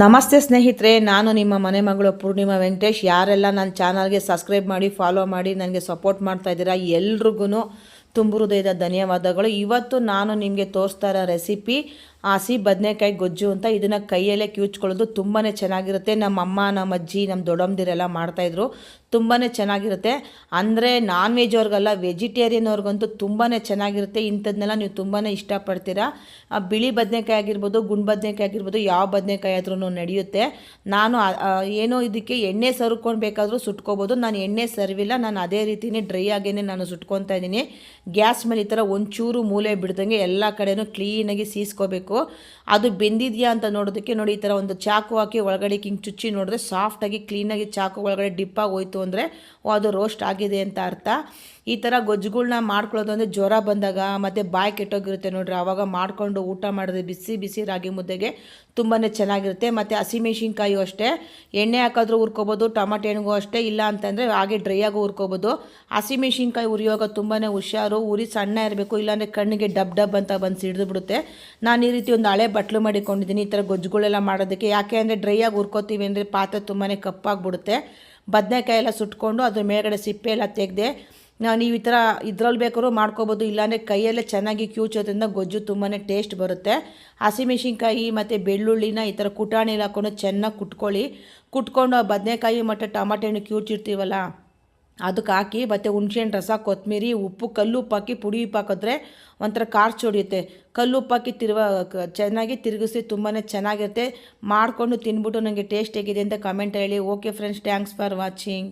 ನಮಸ್ತೆ ಸ್ನೇಹಿತರೆ, ನಾನು ನಿಮ್ಮ ಮನೆ ಮಗಳು ಪೂರ್ಣಿಮಾ ವೆಂಕಟೇಶ್. ಯಾರೆಲ್ಲ ನನ್ನ ಚಾನಲ್ಗೆ ಸಬ್ಸ್ಕ್ರೈಬ್ ಮಾಡಿ, ಫಾಲೋ ಮಾಡಿ, ನನಗೆ ಸಪೋರ್ಟ್ ಮಾಡ್ತಾ ಇದ್ದೀರಾ, ಎಲ್ರಿಗೂ ತುಂಬ ಹೃದಯದ ಧನ್ಯವಾದಗಳು. ಇವತ್ತು ನಾನು ನಿಮಗೆ ತೋರಿಸ್ತಾ ಇರೋ ರೆಸಿಪಿ ಹಸಿ ಬದನೆಕಾಯಿ ಗೊಜ್ಜು ಅಂತ ಇದನ್ನು ಕೈಯಲ್ಲೇ ಕಿವುಚ್ಕೊಳ್ಳೋದು ತುಂಬಾ ಚೆನ್ನಾಗಿರುತ್ತೆ. ನಮ್ಮ ಅಮ್ಮ, ನಮ್ಮ ಅಜ್ಜಿ, ನಮ್ಮ ದೊಡ್ಡಮ್ಮದಿರೆಲ್ಲ ಮಾಡ್ತಾಯಿದ್ರು ತುಂಬಾ ಚೆನ್ನಾಗಿರುತ್ತೆ. ಅಂದರೆ ನಾನ್ ವೆಜ್ ಅವ್ರಿಗಲ್ಲ ವೆಜಿಟೇರಿಯನ್ ಅವ್ರಿಗಂತೂ ತುಂಬಾ ಚೆನ್ನಾಗಿರುತ್ತೆ. ಇಂಥದ್ದನ್ನೆಲ್ಲ ನೀವು ತುಂಬಾ ಇಷ್ಟಪಡ್ತೀರಾ. ಬಿಳಿ ಬದನೆಕಾಯಿ ಆಗಿರ್ಬೋದು, ಗುಂಡು ಬದನೆಕಾಯಿ ಆಗಿರ್ಬೋದು, ಯಾವ ಬದನೆಕಾಯಿ ಆದ್ರೂ ನಡೆಯುತ್ತೆ. ನಾನು ಏನೋ ಇದಕ್ಕೆ ಎಣ್ಣೆ ಸರ್ಕೊಂಡು ಬೇಕಾದರೂ ಸುಟ್ಕೋಬೋದು. ನಾನು ಎಣ್ಣೆ ಸರ್ವಿಲ್ಲ. ನಾನು ಅದೇ ರೀತಿಯೇ ಡ್ರೈ ಆಗೇನೆ ನಾನು ಸುಟ್ಕೊತಾ ಇದ್ದೀನಿ. ಗ್ಯಾಸ್ ಮೇಲೆ ಈ ಥರ ಒಂಚೂರು ಮೂಲೆ ಬಿಡ್ದಂಗೆ ಎಲ್ಲ ಕಡೆಯೂ ಕ್ಲೀನಾಗಿ ಸೀಸ್ಕೋಬೇಕು. ಅದು ಬೆಂದಿದೆಯಾ ಅಂತ ನೋಡೋದಕ್ಕೆ ನೋಡಿ ಈ ಥರ ಒಂದು ಚಾಕು ಹಾಕಿ ಒಳಗಡೆ ಹಿಂಗೆ ಚುಚ್ಚಿ ನೋಡಿದ್ರೆ ಸಾಫ್ಟಾಗಿ ಕ್ಲೀನಾಗಿ ಚಾಕು ಒಳಗಡೆ ಡಿಪ್ಪಾಗಿ ಹೋಯ್ತು ಅಂದರೆ ಅದು ರೋಸ್ಟ್ ಆಗಿದೆ ಅಂತ ಅರ್ಥ. ಈ ಥರ ಗೊಜ್ಜುಗಳ್ನ ಮಾಡ್ಕೊಳ್ಳೋದು ಅಂದರೆ ಜ್ವರ ಬಂದಾಗ ಮತ್ತು ಬಾಯಿ ಕೆಟ್ಟೋಗಿರುತ್ತೆ ನೋಡ್ರಿ. ಆವಾಗ ಮಾಡಿಕೊಂಡು ಊಟ ಮಾಡಿದ್ರೆ ಬಿಸಿ ಬಿಸಿ ರಾಗಿ ಮುದ್ದೆಗೆ ತುಂಬಾ ಚೆನ್ನಾಗಿರುತ್ತೆ. ಮತ್ತು ಹಸಿಮೆಣ್ಸಿನ್ಕಾಯಿ ಅಷ್ಟೇ. ಎಣ್ಣೆ ಹಾಕಿದ್ರೂ ಹುರ್ಕೋಬೋದು, ಟಮಾಟೆ ಹಣ್ಣಿಗೂ ಅಷ್ಟೇ. ಇಲ್ಲ ಅಂತಂದರೆ ಹಾಗೆ ಡ್ರೈ ಆಗಿ ಹುರ್ಕೋಬೋದು. ಹಸಿಮೆಣ್ಸಿನ್ಕಾಯಿ ಉರಿಯುವಾಗ ತುಂಬಾ ಹುಷಾರು. ಉರಿ ಸಣ್ಣ ಇರಬೇಕು, ಇಲ್ಲಾಂದರೆ ಕಣ್ಣಿಗೆ ಡಬ್ ಡಬ್ ಅಂತ ಬಂದು ಸಿಡಿದು ಬಿಡುತ್ತೆ. ನಾನು ಈ ರೀತಿ ಒಂದು ಹಳೆ ಬಟ್ಲು ಮಾಡಿಕೊಂಡಿದ್ದೀನಿ ಈ ಥರ ಗೊಜ್ಜುಗಳೆಲ್ಲ ಮಾಡೋದಕ್ಕೆ. ಯಾಕೆ ಅಂದರೆ ಡ್ರೈ ಆಗಿ ಹುರ್ಕೋತೀವಿ ಅಂದರೆ ಪಾತ್ರೆ ತುಂಬಾ ಕಪ್ಪಾಗಿಬಿಡುತ್ತೆ. ಬದನೆಕಾಯಿ ಎಲ್ಲ ಸುಟ್ಕೊಂಡು ಅದ್ರ ಮೇಲ್ಗಡೆ ಸಿಪ್ಪೆ ಎಲ್ಲ ತೆಗೆದೆ ನೀವು ಈ ಥರ ಇದ್ರಲ್ಲಿ ಬೇಕಾದ್ರೂ ಮಾಡ್ಕೋಬೋದು, ಇಲ್ಲಾಂದರೆ ಕೈಯಲ್ಲೇ ಚೆನ್ನಾಗಿ ಕ್ಯೂಚೋದ್ರಿಂದ ಗೊಜ್ಜು ತುಂಬಾ ಟೇಸ್ಟ್ ಬರುತ್ತೆ. ಹಸಿಮೆಣ್ಸಿನ್ಕಾಯಿ ಮತ್ತು ಬೆಳ್ಳುಳ್ಳಿನ ಈ ಥರ ಕುಟಾಣಿಲಿ ಹಾಕ್ಕೊಂಡು ಚೆನ್ನಾಗಿ ಕುಟ್ಕೊಳ್ಳಿ. ಕುಟ್ಕೊಂಡು ಆ ಬದನೆಕಾಯಿ ಮತ್ತು ಟಮಾಟೆ ಹಣ್ಣು ಕ್ಯೂಚಿರ್ತೀವಲ್ಲ ಅದಕ್ಕೆ ಹಾಕಿ ಮತ್ತು ಹುಣ್ಸೆಹಣ್ಣು ರಸ, ಕೊತ್ತಂಬರಿ, ಉಪ್ಪು, ಕಲ್ಲು ಹಾಕಿ ಪುಡಿ ಉಪ್ಪು ಹಾಕಿದ್ರೆ ಒಂಥರ ಖಾರ ಚೊಡಿಯುತ್ತೆ. ಕಲ್ಲು ಹಾಕಿ ತಿರುವ ಚೆನ್ನಾಗಿ ತಿರುಗಿಸಿ ತುಂಬಾ ಚೆನ್ನಾಗಿರುತ್ತೆ. ಮಾಡಿಕೊಂಡು ತಿಂದ್ಬಿಟ್ಟು ನನಗೆ ಟೇಸ್ಟ್ ಹೇಗಿದೆ ಅಂತ ಕಮೆಂಟ್ ಹೇಳಿ. Okay friends thanks for watching